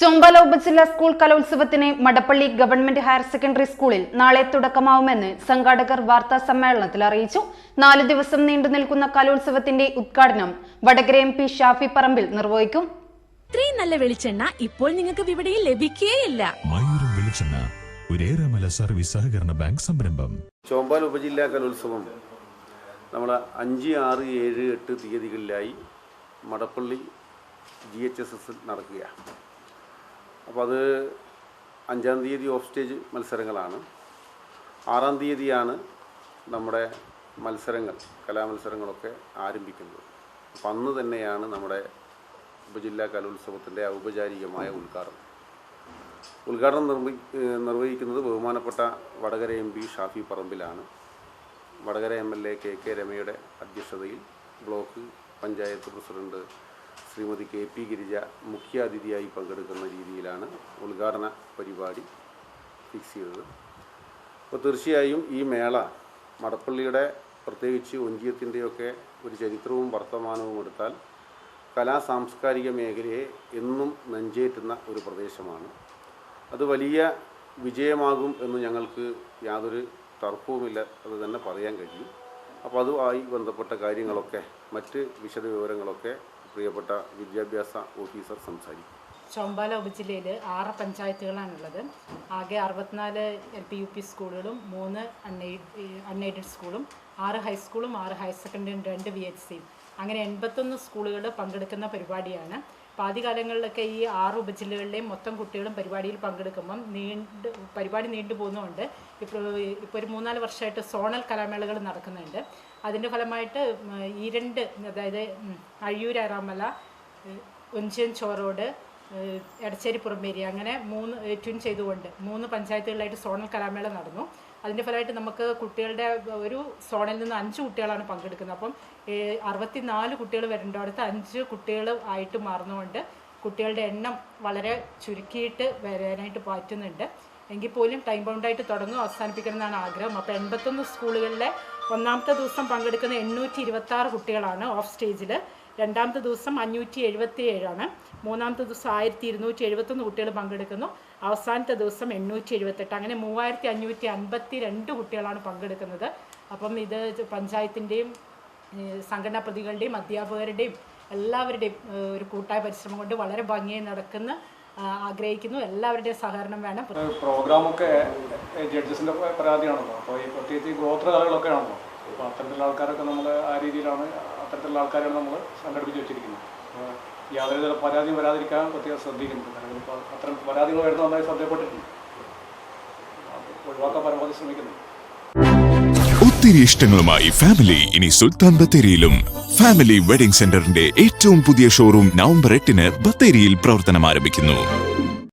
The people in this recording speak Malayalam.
ചൊമ്പല ഉപജില്ലാ സ്കൂൾ കലോത്സവത്തിന് മടപ്പള്ളി ഗവൺമെന്റ് ഹയർ സെക്കൻഡറി സ്കൂളിൽ നാളെ തുടക്കമാവുമെന്ന് സംഘാടകർ വാർത്താ സമ്മേളനത്തിൽ അറിയിച്ചു. നാല് ദിവസം നീണ്ടു നിൽക്കുന്ന കലോത്സവത്തിന്റെ ഉദ്ഘാടനം വടകര എം പി ഷാഫി പറമ്പിൽ നിർവഹിക്കും. ഇത്രയും നല്ല വെളിച്ചെണ്ണ ഇപ്പോൾ നിങ്ങൾക്ക് വിപണിയിൽ ലഭിക്കുകയില്ല മയൂരം വെളിച്ചെണ്ണ ഒരേറെമല സർവീസ് സഹകരണ ബാങ്ക് സംരംഭം. ചോമ്പാൽ ഉപജില്ലാ കലോത്സവം നമ്മൾ അഞ്ച് ആറ് ഏഴ് എട്ട് തീയതികളിലായി Madappally G H S S നടക്കുകയാണ്. അപ്പോൾ അത് അഞ്ചാം തീയതി ഓഫ് സ്റ്റേജ് മത്സരങ്ങളാണ്. ആറാം തീയതിയാണ് നമ്മുടെ മത്സരങ്ങൾ കലാമത്സരങ്ങളൊക്കെ ആരംഭിക്കുന്നത്. അപ്പം അന്ന് തന്നെയാണ് നമ്മുടെ ഉപജില്ലാ കലോത്സവത്തിന്റെ ഔപചാരികമായ ഉദ്ഘാടനം. ഉദ്ഘാടനം നിർവഹി നിർവഹിക്കുന്നത് ബഹുമാനപ്പെട്ട Vadakara M P Shafi പറമ്പിലാണ്. Vadakara M L A K K രമയുടെ അധ്യക്ഷതയിൽ block panchayat president Shrimati K P Girija മുഖ്യാതിഥിയായി പങ്കെടുക്കുന്ന രീതിയിലാണ് ഉദ്ഘാടന പരിപാടി ഫിക്സ് ചെയ്തത്. അപ്പോൾ തീർച്ചയായും ഈ മേള മടപ്പള്ളിയുടെ പ്രത്യേകിച്ച് ഒഞ്ചിയത്തിന്റെയൊക്കെ ഒരു ചരിത്രവും വർത്തമാനവും എടുത്താൽ കലാ സാംസ്കാരിക മേഖലയെ എന്നും നെഞ്ചേറ്റുന്ന ഒരു പ്രദേശമാണ്. അത് വലിയ വിജയമാകും എന്ന് ഞങ്ങൾക്ക് യാതൊരു തർക്കവുമില്ല അത് തന്നെ പറയാൻ കഴിയും. അപ്പോൾ അതുമായി ബന്ധപ്പെട്ട കാര്യങ്ങളൊക്കെ മറ്റ് വിശദവിവരങ്ങളൊക്കെ പ്രിയപ്പെട്ട വിദ്യാഭ്യാസ ഓഫീസർ സംസാരിക്കും. ചോമ്പാല ഉപജില്ലയിൽ ആറ് പഞ്ചായത്തുകളാണുള്ളത്. ആകെ അറുപത്തിനാല് എൽ പി യു പി സ്കൂളുകളും മൂന്ന് അൺഎയ്ഡ് അൺഎയ്ഡഡ് സ്കൂളും ആറ് ഹൈസ്കൂളും ആറ് ഹയർ സെക്കൻഡറിയും രണ്ട് വി എച്ച് സിയും. അങ്ങനെ എൺപത്തൊന്ന് സ്കൂളുകൾ പങ്കെടുക്കുന്ന പരിപാടിയാണ്. അപ്പോൾ ആദ്യകാലങ്ങളിലൊക്കെ ഈ ആറ് ഉപജില്ലകളിലെയും മൊത്തം കുട്ടികളും പരിപാടിയിൽ പങ്കെടുക്കുമ്പം നീണ്ട് പരിപാടി നീണ്ടു പോകുന്നതുകൊണ്ട് ഇപ്പോൾ ഇപ്പോൾ ഒരു മൂന്നാൽ വർഷമായിട്ട് സോണൽ കലാമേളകൾ നടക്കുന്നുണ്ട്. അതിന്റെ ഫലമായിട്ട് ഈ രണ്ട് അതായത് അഴിയൂർ ആറാമല ഒഞ്ചൻ ചോറോട് എടച്ചേരി പുറമ്പേരി അങ്ങനെ മൂന്ന് ട്യൂൺ ചെയ്തുകൊണ്ട് മൂന്ന് പഞ്ചായത്തുകളിലായിട്ട് സോണൽ കലാമേള നടന്നു. അതിന്റെ ഫലമായിട്ട് നമുക്ക് കുട്ടികളുടെ ഒരു സോണിൽ നിന്ന് അഞ്ച് കുട്ടികളാണ് പങ്കെടുക്കുന്നത്. അപ്പം അറുപത്തിനാല് കുട്ടികൾ വരേണ്ട അടുത്ത് അഞ്ച് കുട്ടികൾ ആയിട്ട് മാറുന്നതുകൊണ്ട് കുട്ടികളുടെ എണ്ണം വളരെ ചുരുക്കിയിട്ട് വരാനായിട്ട് പറ്റുന്നുണ്ട്. എങ്കിൽ പോലും ടൈം ബൗണ്ടായിട്ട് തുടങ്ങും അവസാനിപ്പിക്കണം എന്നാണ് ആഗ്രഹം. അപ്പോൾ എൺപത്തൊന്ന് സ്കൂളുകളിലെ ഒന്നാമത്തെ ദിവസം പങ്കെടുക്കുന്ന എണ്ണൂറ്റി ഇരുപത്തി കുട്ടികളാണ് ഓഫ് സ്റ്റേജിൽ രണ്ടാമത്തെ ദിവസം അഞ്ഞൂറ്റി എഴുപത്തി ഏഴാണ് മൂന്നാമത്തെ ദിവസം ആയിരത്തി ഇരുന്നൂറ്റി എഴുപത്തൊന്ന് കുട്ടികൾ പങ്കെടുക്കുന്നു. അവസാനത്തെ ദിവസം എണ്ണൂറ്റി എഴുപത്തെട്ട് അങ്ങനെ മൂവായിരത്തി അഞ്ഞൂറ്റി അൻപത്തി രണ്ട് കുട്ടികളാണ് പങ്കെടുക്കുന്നത്. അപ്പം ഇത് പഞ്ചായത്തിന്റെയും സംഘടനാ പ്രതികളുടെയും അധ്യാപകരുടെയും എല്ലാവരുടെയും ഒരു കൂട്ടായ പരിശ്രമം കൊണ്ട് വളരെ ഭംഗിയായി നടക്കുന്ന ആഗ്രഹിക്കുന്നു. എല്ലാവരുടെയും സഹകരണം വേണം. പ്രോഗ്രാമൊക്കെ ജഡ്ജസിന്റെ പരാതിയാണല്ലോ? അപ്പോൾ ഈ പ്രത്യേകിച്ച് ഗോത്രകലകളൊക്കെ ആണല്ലോ? അപ്പോൾ അത്തരത്തിലുള്ള ആൾക്കാരൊക്കെ നമ്മൾ ആ രീതിയിലാണ് അത്തരത്തിലുള്ള ആൾക്കാരാണ് നമ്മൾ സംഘടിപ്പിച്ച് വെച്ചിരിക്കുന്നത്. യാതൊരു തരം പരാതിയും വരാതിരിക്കാൻ പ്രത്യേകം ശ്രദ്ധിക്കുന്നുണ്ട്. കാരണം ഇപ്പോൾ അത്തരം പരാതികൾ വരുന്ന നന്നായി ശ്രദ്ധപ്പെട്ടിട്ടുണ്ട് ഒഴിവാക്കാൻ പരമാവധി ശ്രമിക്കുന്നുണ്ട് ഒത്തിരി ഇഷ്ടങ്ങളുമായി ഫാമിലി ഇനി സുൽത്താൻ ബത്തേരിയിലും. ഫാമിലി വെഡിംഗ് സെന്ററിന്റെ ഏറ്റവും പുതിയ ഷോറൂം നവംബർ എട്ടിന് ബത്തേരിയിൽ പ്രവർത്തനം ആരംഭിക്കുന്നു